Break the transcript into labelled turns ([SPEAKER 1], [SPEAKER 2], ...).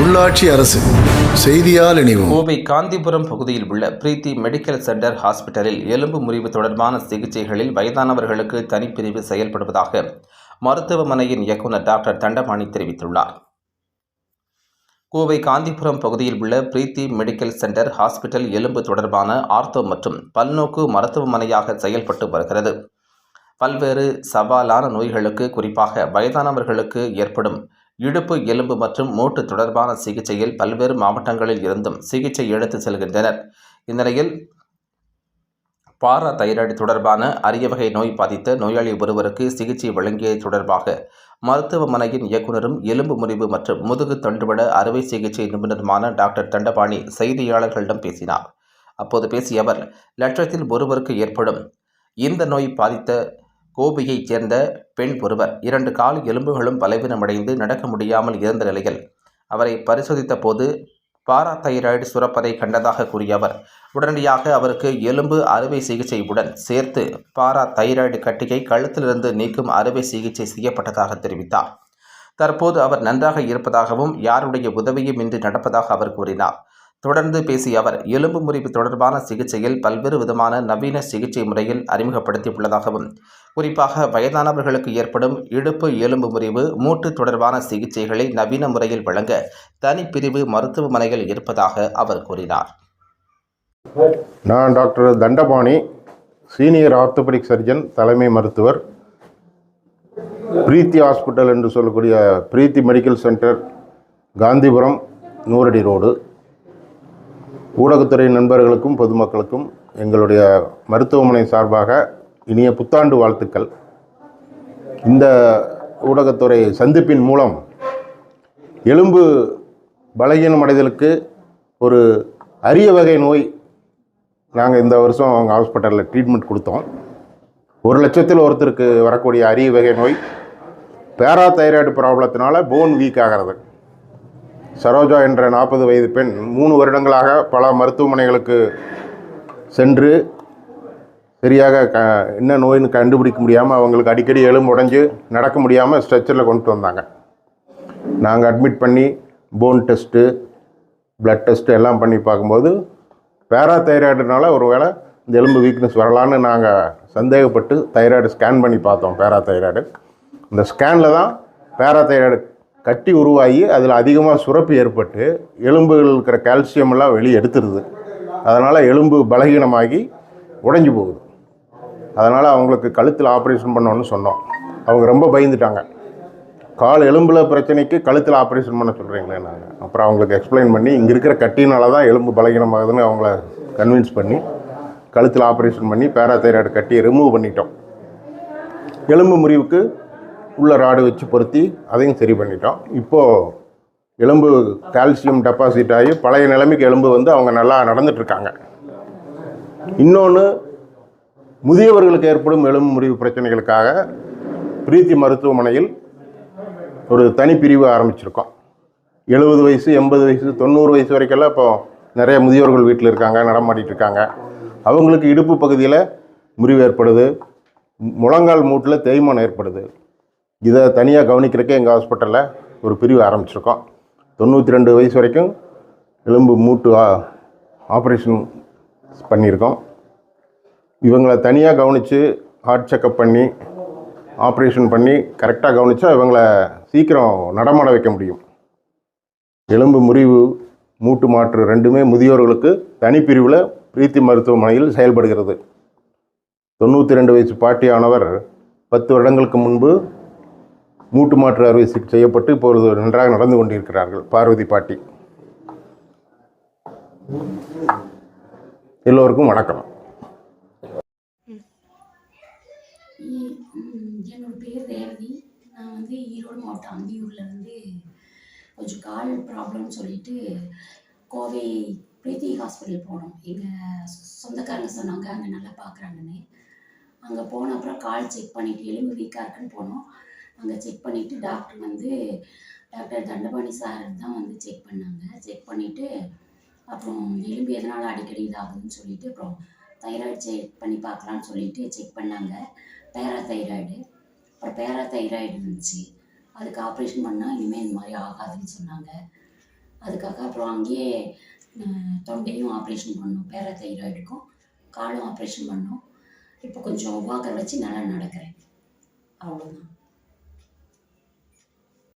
[SPEAKER 1] உள்ளாட்சி அரசு செய்தியால் இணைவோம்.
[SPEAKER 2] கோவை காந்திபுரம் பகுதியில் உள்ள பிரீத்தி மெடிக்கல் சென்டர் ஹாஸ்பிட்டலில் எலும்பு முறிவு தொடர்பான சிகிச்சைகளில் வயதானவர்களுக்கு தனிப்பிரிவு செயல்படுவதாக மருத்துவமனையின் இயக்குநர் டாக்டர் தண்டபாணி தெரிவித்துள்ளார். கோவை காந்திபுரம் பகுதியில் உள்ள பிரீத்தி மெடிக்கல் சென்டர் ஹாஸ்பிட்டல் எலும்பு தொடர்பான ஆர்த்தோ மற்றும் பல்நோக்கு மருத்துவமனையாக செயல்பட்டு வருகிறது. பல்வேறு சவாலான நோய்களுக்கு குறிப்பாக வயதானவர்களுக்கு ஏற்படும் இடுப்பு எலும்பு மற்றும் மூட்டு தொடர்பான சிகிச்சையில் பல்வேறு மாவட்டங்களில் இருந்தும் சிகிச்சை எடுத்து செல்கின்றனர். இந்நிலையில் பாரா தைராய்டு தொடர்பான அரிய வகை நோய் பாதித்த நோயாளி ஒருவருக்கு சிகிச்சை வழங்கியது தொடர்பாக மருத்துவமனையின் இயக்குனரும் எலும்பு முறிவு மற்றும் முதுகு தண்டுவட அறுவை சிகிச்சை நிபுணருமான டாக்டர் தண்டபாணி செய்தியாளர்களிடம் பேசினார். அப்போது பேசிய அவர் லட்சத்தில் ஒருவருக்கு ஏற்படும் இந்த நோய் பாதித்த கோபியைச் சேர்ந்த பெண் ஒருவர். இரண்டு கால் எலும்புகளும் பலவீனமடைந்து நடக்க முடியாமல் இருந்த நிலையில் அவரை பரிசோதித்த போது பாராதைராய்டு சுரப்பதை கண்டதாக கூறிய அவர். உடனடியாக அவருக்கு எலும்பு அறுவை சிகிச்சையுடன் சேர்த்து பாரா தைராய்டு கட்டியை கழுத்திலிருந்து நீக்கும் அறுவை சிகிச்சை செய்யப்பட்டதாக தெரிவித்தார். தற்போது அவர் நன்றாக இருப்பதாகவும் யாருடைய உதவியும் இன்றி நடப்பதாக அவர் கூறினார். தொடர்ந்து பேசிய அவர் எலும்பு முறிவு தொடர்பான சிகிச்சையில் பல்வேறு விதமான நவீன சிகிச்சை முறையில் அறிமுகப்படுத்தியுள்ளதாகவும் குறிப்பாக வயதானவர்களுக்கு ஏற்படும் இடுப்பு எலும்பு முறிவு மூட்டு தொடர்பான சிகிச்சைகளை நவீன முறையில் வழங்க தனிப்பிரிவு மருத்துவமனைகள் இருப்பதாக அவர் கூறினார்.
[SPEAKER 3] நான் doctor Dandapani senior orthopaedic surgeon தலைமை மருத்துவர் பிரீத்தி ஹாஸ்பிட்டல் என்று சொல்லக்கூடிய Preethi medical centre Gandhipuram Nooradi road. ஊடகத்துறை நண்பர்களுக்கும் பொதுமக்களுக்கும் எங்களுடைய மருத்துவமனை சார்பாக இனிய புத்தாண்டு வாழ்த்துக்கள். இந்த ஊடகத்துறை சந்திப்பின் மூலம் எலும்பு பலகீனமடைதலுக்கு ஒரு அரிய வகை நோய் நாங்கள் இந்த வருஷம் அவங்க ஹாஸ்பிட்டலில் ட்ரீட்மெண்ட் கொடுத்தோம். ஒரு லட்சத்தில் ஒருத்தருக்கு வரக்கூடிய அரிய வகை நோய் பேராதைராய்டு ப்ராப்ளத்தினால போன் வீக் ஆகிறது. சரோஜா என்ற நாற்பது வயது பெண் மூணு வருடங்களாக பல மருத்துவமனைகளுக்கு சென்று சரியாக க என்ன நோயின்னு கண்டுபிடிக்க முடியாமல் அவங்களுக்கு அடிக்கடி எலும்பு உடஞ்சு நடக்க முடியாமல் ஸ்ட்ரெச்சரில் கொண்டு வந்தாங்க. நாங்கள் அட்மிட் பண்ணி போன் டெஸ்ட்டு ப்ளட் டெஸ்ட்டு எல்லாம் பண்ணி பார்க்கும்போது பேரா தைராய்டுனால ஒரு வேளை இந்த எலும்பு வீக்னஸ் வரலான்னு நாங்கள் சந்தேகப்பட்டு தைராய்டு ஸ்கேன் பண்ணி பார்த்தோம் பேரா தைராய்டு இந்த ஸ்கேனில் தான் பேரா தைராய்டு கட்டி உருவாகி அதில் அதிகமாக சுரப்பு ஏற்பட்டு எலும்புகள் இருக்கிற கால்சியம் எல்லாம் வெளியே எடுத்துருது. அதனால் எலும்பு பலகீனமாகி உடஞ்சி போகுது. அதனால் அவங்களுக்கு கழுத்தில் ஆப்ரேஷன் பண்ணோன்னு சொன்னோம். அவங்க ரொம்ப பயந்துட்டாங்க. கால் எலும்பில் பிரச்சனைக்கு கழுத்தில் ஆப்ரேஷன் பண்ண சொல்கிறீங்களே நாங்கள் அப்புறம் அவங்களுக்கு எக்ஸ்பிளைன் பண்ணி இங்கே இருக்கிற கட்டினால தான் எலும்பு பலகீனமாகுதுன்னு அவங்கள கன்வின்ஸ் பண்ணி கழுத்தில் ஆப்ரேஷன் பண்ணி பேராதைராய்டு கட்டியை ரிமூவ் பண்ணிட்டோம். எலும்பு முறிவுக்கு உள்ள ராடு வச்சு பொருத்தி அதையும் சரி பண்ணிட்டோம். இப்போது எலும்பு கால்சியம் டெபாசிட் ஆகி பழைய நிலைமைக்கு எலும்பு வந்து அவங்க நல்லா நடந்துட்டுருக்காங்க. இன்னொன்று முதியவர்களுக்கு ஏற்படும் எலும்பு முறிவு பிரச்சனைகளுக்காக பிரீத்தி மருத்துவமனையில் ஒரு தனிப்பிரிவு ஆரம்பிச்சிருக்கோம். எழுபது வயசு எண்பது வயசு தொண்ணூறு வயசு வரைக்கெல்லாம் இப்போ நிறைய முதியோர்கள் வீட்டில் இருக்காங்க நடமாடிட்டு இருக்காங்க அவங்களுக்கு இடுப்பு பகுதியில் முறிவு ஏற்படுது. முழங்கால் மூட்டில் தேய்மானம் ஏற்படுது. இதை தனியாக கவனிக்கிறக்கே எங்கள் ஹாஸ்பிட்டலில் ஒரு பிரிவு ஆரம்பிச்சிருக்கோம். தொண்ணூற்றி ரெண்டு வயசு வரைக்கும் எலும்பு மூட்டு ஆ- ஆப்ரேஷன் பண்ணியிருக்கோம். இவங்களை தனியாக கவனித்து ஹார்ட் செக்கப் பண்ணி ஆப்ரேஷன் பண்ணி கரெக்டாக கவனித்தா இவங்களை சீக்கிரம் நடமாட வைக்க முடியும். எலும்பு முறிவு மூட்டு மாற்று ரெண்டுமே முதியோர்களுக்கு தனிப்பிரிவில் பிரீத்தி மருத்துவமனையில் செயல்படுகிறது. தொண்ணூற்றி ரெண்டு வயசு பாட்டியானவர் பத்து வருடங்களுக்கு முன்பு மூட்டு மாற்று அறுவை சிகிச்சை செய்யப்பட்டு இப்பொழுது நன்றாக நடந்து கொண்டிருக்கிறார்கள். பார்வதி பாட்டி. எல்லோருக்கும் வணக்கம்.
[SPEAKER 4] என்னோட பேர் ரேவதி. நான் வந்து ஈரோடு மாவட்டம் அந்தியூர்லேருந்து கொஞ்சம் கால் ப்ராப்ளம்னு சொல்லிட்டு கோவை பிரீத்தி ஹாஸ்பிட்டல் போனோம். எங்கள் சொந்தக்காரங்க சொன்னாங்க அங்கே நல்லா பார்க்குறாங்கன்னு அங்கே போன அப்புறம் கால் செக் பண்ணிட்டு எலும்பு வீக்காக இருக்குன்னு போனோம். அங்கே செக் பண்ணிவிட்டு டாக்டர் வந்து டாக்டர் தண்டபாணி சார் தான் வந்து செக் பண்ணாங்க. செக் பண்ணிவிட்டு அப்புறம் எலும்பு எதனால் அடிக்கடி இதாகுதுன்னு சொல்லிட்டு அப்புறம் தைராய்டு செக் பண்ணி பார்க்கலான்னு சொல்லிட்டு செக் பண்ணாங்க. பேராதைராய்டு அப்புறம் பேராதைராய்டு இருந்துச்சு. அதுக்கு ஆப்ரேஷன் பண்ணால் இனிமேல் இந்த மாதிரி ஆகாதுன்னு சொன்னாங்க. அதுக்காக அப்புறம் அங்கேயே தொண்டையும் ஆப்ரேஷன் பண்ணோம். பேரத்தைராய்டுக்கும் காலும் ஆப்ரேஷன் பண்ணோம். இப்போ கொஞ்சம் வாக்கர் வச்சு நல்லா நடக்கிறேன். அவ்வளோதான்